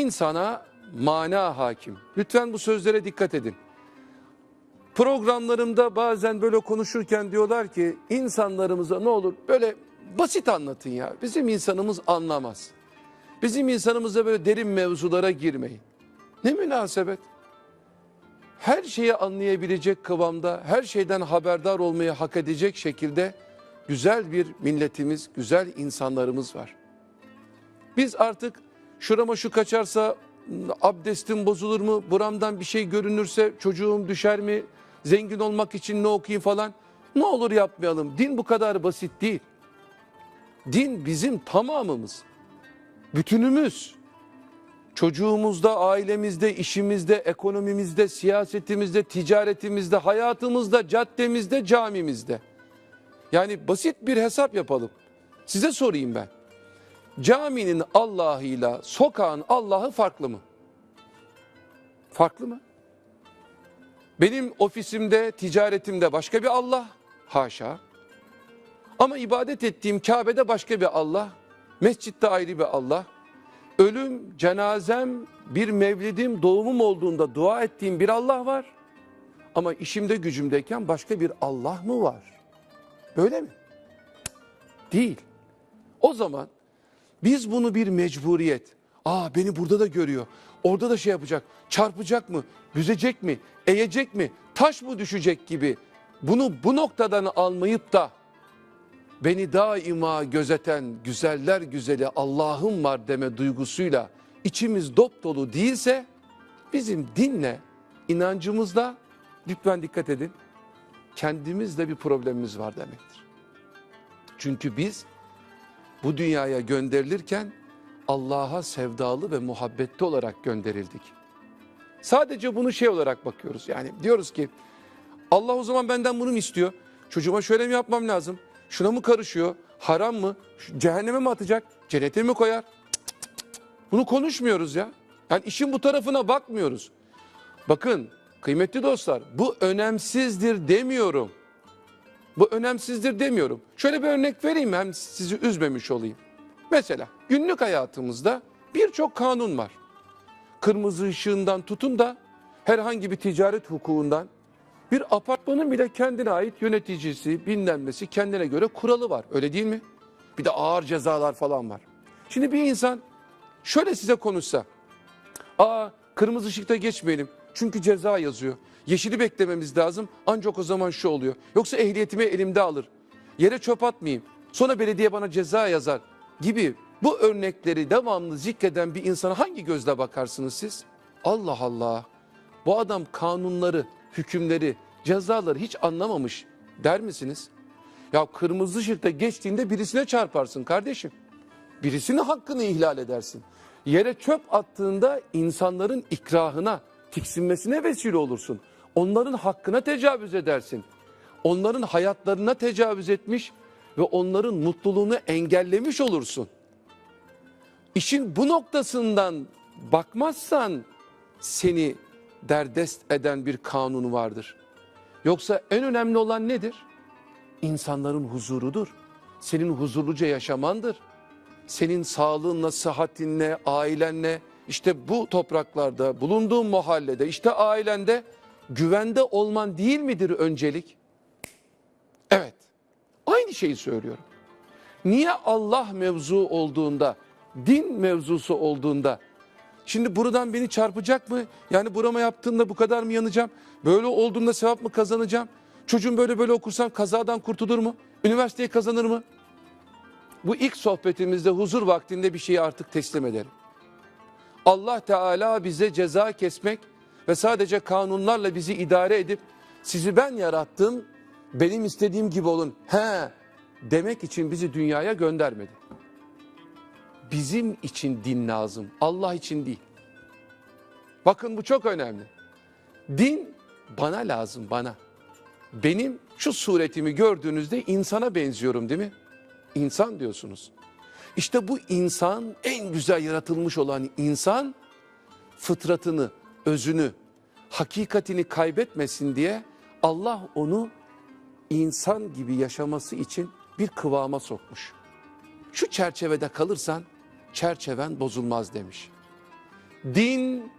insana mana hakim. Lütfen bu sözlere dikkat edin. Programlarımda bazen böyle konuşurken diyorlar ki insanlarımıza ne olur böyle basit anlatın ya. Bizim insanımız anlamaz. Bizim insanımıza böyle derin mevzulara girmeyin. Ne münasebet? Her şeyi anlayabilecek kıvamda, her şeyden haberdar olmayı hak edecek şekilde güzel bir milletimiz, güzel insanlarımız var. Biz artık şurama şu kaçarsa abdestim bozulur mu? Buramdan bir şey görünürse çocuğum düşer mi? Zengin olmak için ne okuyayım falan. Ne olur yapmayalım. Din bu kadar basit değil. Din bizim tamamımız. Bütünümüz. Çocuğumuzda, ailemizde, işimizde, ekonomimizde, siyasetimizde, ticaretimizde, hayatımızda, caddemizde, camimizde. Yani basit bir hesap yapalım. Size sorayım ben. Caminin Allah'ıyla sokağın Allah'ı farklı mı? Farklı mı? Benim ofisimde, ticaretimde başka bir Allah, haşa. Ama ibadet ettiğim Kabe'de başka bir Allah, mescitte ayrı bir Allah. Ölüm, cenazem, bir mevlidim, doğumum olduğunda dua ettiğim bir Allah var. Ama işimde gücümdeyken başka bir Allah mı var? Böyle mi? Değil. O zaman biz bunu bir mecburiyet. Aa beni burada da görüyor. Orada da şey yapacak. Çarpacak mı? Büzecek mi? Eğecek mi? Taş mı düşecek gibi. Bunu bu noktadan almayıp da beni daima gözeten güzeller güzeli Allah'ım var deme duygusuyla içimiz dop dolu değilse bizim dinle, inancımızla lütfen dikkat edin kendimizde bir problemimiz var demektir. Çünkü biz bu dünyaya gönderilirken Allah'a sevdalı ve muhabbetli olarak gönderildik. Sadece bunu şey olarak bakıyoruz. Yani diyoruz ki Allah o zaman benden bunu mu istiyor? Çocuğuma şöyle mi yapmam lazım? Şuna mı karışıyor? Haram mı? Cehenneme mi atacak? Cennete mi koyar? Bunu konuşmuyoruz ya. Yani işin bu tarafına bakmıyoruz. Bakın kıymetli dostlar bu önemsizdir demiyorum. Bu önemsizdir demiyorum. Şöyle bir örnek vereyim hem sizi üzmemiş olayım. Mesela günlük hayatımızda birçok kanun var. Kırmızı ışığından tutun da herhangi bir ticaret hukukundan bir apartmanın bile kendine ait yöneticisi, bilinmesi kendine göre kuralı var. Öyle değil mi? Bir de ağır cezalar falan var. Şimdi bir insan şöyle size konuşsa. Aa kırmızı ışıkta geçmeyelim. Çünkü ceza yazıyor. Yeşili beklememiz lazım. Ancak o zaman şu oluyor. Yoksa ehliyetimi elimde alır. Yere çöp atmayayım. Sonra belediye bana ceza yazar gibi bu örnekleri devamlı zikreden bir insana hangi gözle bakarsınız siz? Allah Allah. Bu adam kanunları, hükümleri, cezaları hiç anlamamış der misiniz? Ya kırmızı ışıkta geçtiğinde birisine çarparsın kardeşim. Birisinin hakkını ihlal edersin. Yere çöp attığında insanların ikrahına, tiksinmesine vesile olursun. Onların hakkına tecavüz edersin. Onların hayatlarına tecavüz etmiş ve onların mutluluğunu engellemiş olursun. İşin bu noktasından bakmazsan seni derdest eden bir kanun vardır. Yoksa en önemli olan nedir? İnsanların huzurudur. Senin huzurluca yaşamandır senin sağlığınla, sıhhatinle, ailenle, işte bu topraklarda, bulunduğun mahallede, işte ailende güvende olman değil midir öncelik? Evet, aynı şeyi söylüyorum. Niye Allah mevzu olduğunda, din mevzusu olduğunda, şimdi buradan beni çarpacak mı? Yani burama yaptığında bu kadar mı yanacağım? Böyle olduğunda sevap mı kazanacağım? Çocuğum böyle böyle okursam kazadan kurtulur mu? Üniversiteyi kazanır mı? bu ilk sohbetimizde huzur vaktinde bir şeyi artık teslim edelim. Allah Teala bize ceza kesmek ve sadece kanunlarla bizi idare edip sizi ben yarattım, benim istediğim gibi olun he demek için bizi dünyaya göndermedi. Bizim için din lazım, Allah için değil. Bakın bu çok önemli. Din bana lazım, bana. Benim şu suretimi gördüğünüzde insana benziyorum değil mi? İnsan diyorsunuz. İşte bu insan en güzel yaratılmış olan insan fıtratını, özünü, hakikatini kaybetmesin diye Allah onu insan gibi yaşaması için bir kıvama sokmuş. Şu çerçevede kalırsan çerçeven bozulmaz demiş. Din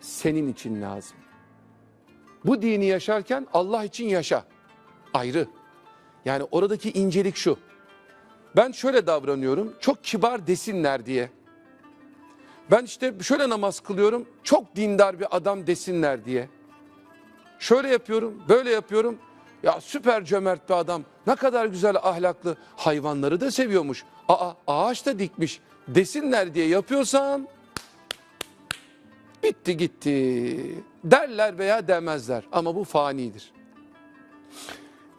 senin için lazım. Bu dini yaşarken Allah için yaşa. Ayrı. Yani oradaki incelik şu. Ben şöyle davranıyorum. Çok kibar desinler diye. Ben işte şöyle namaz kılıyorum. Çok dindar bir adam desinler diye. Şöyle yapıyorum, böyle yapıyorum. Ya süper cömert bir adam. Ne kadar güzel ahlaklı. Hayvanları da seviyormuş. Aa ağaç da dikmiş. Desinler diye yapıyorsan bitti gitti. Derler veya demezler ama bu fanidir.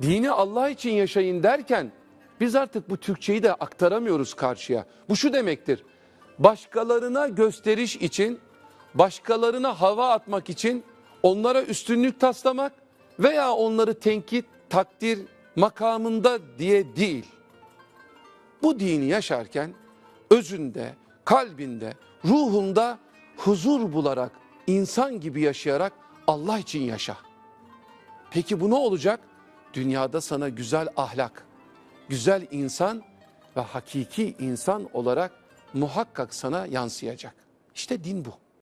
Dini Allah için yaşayın derken biz artık bu Türkçeyi de aktaramıyoruz karşıya. Bu şu demektir. Başkalarına gösteriş için, başkalarına hava atmak için onlara üstünlük taslamak veya onları tenkit, takdir makamında diye değil. Bu dini yaşarken özünde, kalbinde, ruhunda huzur bularak, insan gibi yaşayarak Allah için yaşa. Peki bu ne olacak? Dünyada sana güzel ahlak, güzel insan ve hakiki insan olarak muhakkak sana yansıyacak. İşte din bu.